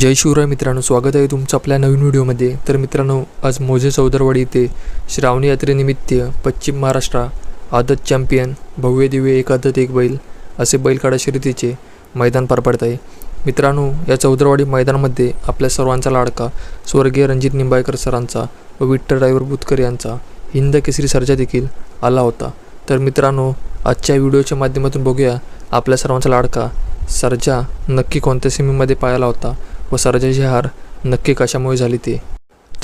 जय शिवराय मित्रांनो स्वागत आहे तुमचं आपल्या नवीन व्हिडिओमध्ये. तर मित्रांनो आज मोजे चौदरवाडी येथे श्रावणी यात्रेनिमित्त पश्चिम महाराष्ट्र आदत चॅम्पियन भव्य दिव्य एक आदत एक बैल असे बैलकाडा शर्यतीचे मैदान पार पडत आहे. मित्रांनो या चौदरवाडी मैदानामध्ये आपल्या सर्वांचा लाडका स्वर्गीय रणजित निंबाळकर सरांचा व विठ्ठल ड्रायव्हर बुतकर यांचा हिंद केसरी सर्जा देखील आला होता. तर मित्रांनो आजच्या व्हिडिओच्या माध्यमातून बघूया आपल्या सर्वांचा लाडका सर्जा नक्की कोणत्या सिमीमध्ये पाहायला होता. व सर्जाची हार नक्की कशामुळे झाली ते?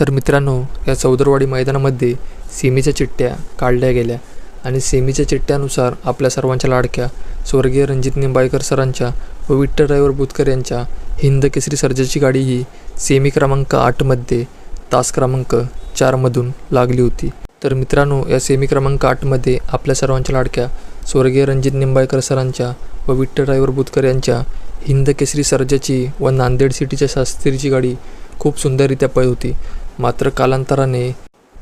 तर मित्रांनो या चौदरवाडी मैदानामध्ये सेमीच्या चिठ्ठ्या काढल्या गेल्या आणि सेमीच्या चिठ्ठ्यानुसार आपल्या सर्वांच्या लाडक्या स्वर्गीय रणजित निंबाळकर सरांच्या व विठ्ठल ड्रायव्हर बुतकर यांच्या हिंद केसरी सर्जाची गाडी ही सेमी क्रमांक आठमध्ये तास क्रमांक चारमधून लागली होती. तर मित्रांनो या सेमी क्रमांक आठमध्ये आपल्या सर्वांच्या लाडक्या स्वर्गीय रणजित निंबाळकर सरांच्या व विठ्ठल ड्रायव्हर बुतकर यांच्या हिंद केसरी सर्जाची व नांदेड सिटीच्या शास्त्रीची गाडी खूप सुंदररित्या पळत होती. मात्र कालांतराने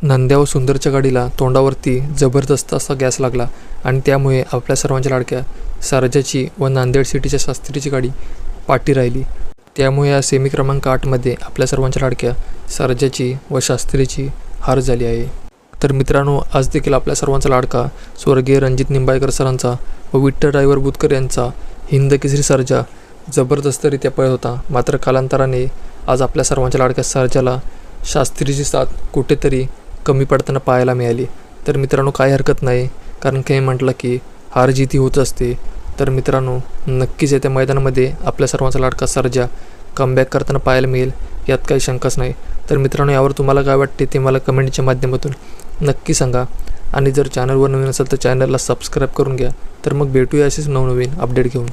नंद्या व सुंदरच्या गाडीला तोंडावरती जबरदस्त असा गॅस लागला आणि त्यामुळे आपल्या सर्वांच्या लाडक्या सर्जाची व नांदेड सिटीच्या शास्त्रीची गाडी पाठी राहिली. त्यामुळे या सेमी क्रमांक आठमध्ये आपल्या सर्वांच्या लाडक्या सर्जाची व शास्त्रीची हार झाली आहे. तर मित्रांनो आज देखील आपल्या सर्वांचा लाडका स्वर्गीय रणजित निंबाळकर सरांचा व विठ्ठल ड्रायव्हर बुतकर यांचा हिंद केसरी सर्जा जबरदस्तरित्या पळत होता. मात्र कालांतराने आज आपल्या सर्वांच्या लाडक्या सर्जाला शास्त्रीची साथ कुठेतरी कमी पडताना पाहायला मिळाली. तर मित्रांनो काही हरकत नाही कारण काही म्हटलं की हार जीती होत असते. तर मित्रांनो नक्कीच येत्या मैदानामध्ये आपल्या सर्वांचा लाडका सर्जा कमबॅक करताना पाहायला मिळेल यात काही शंकाच नाही. तर मित्रांनो यावर तुम्हाला काय वाटते ते मला कमेंटच्या माध्यमातून नक्की सांगा. आणि जर चॅनलवर नवीन असेल तर चॅनलला सबस्क्राईब करून घ्या. तर मग भेटूया असेच नवनवीन अपडेट घेऊन.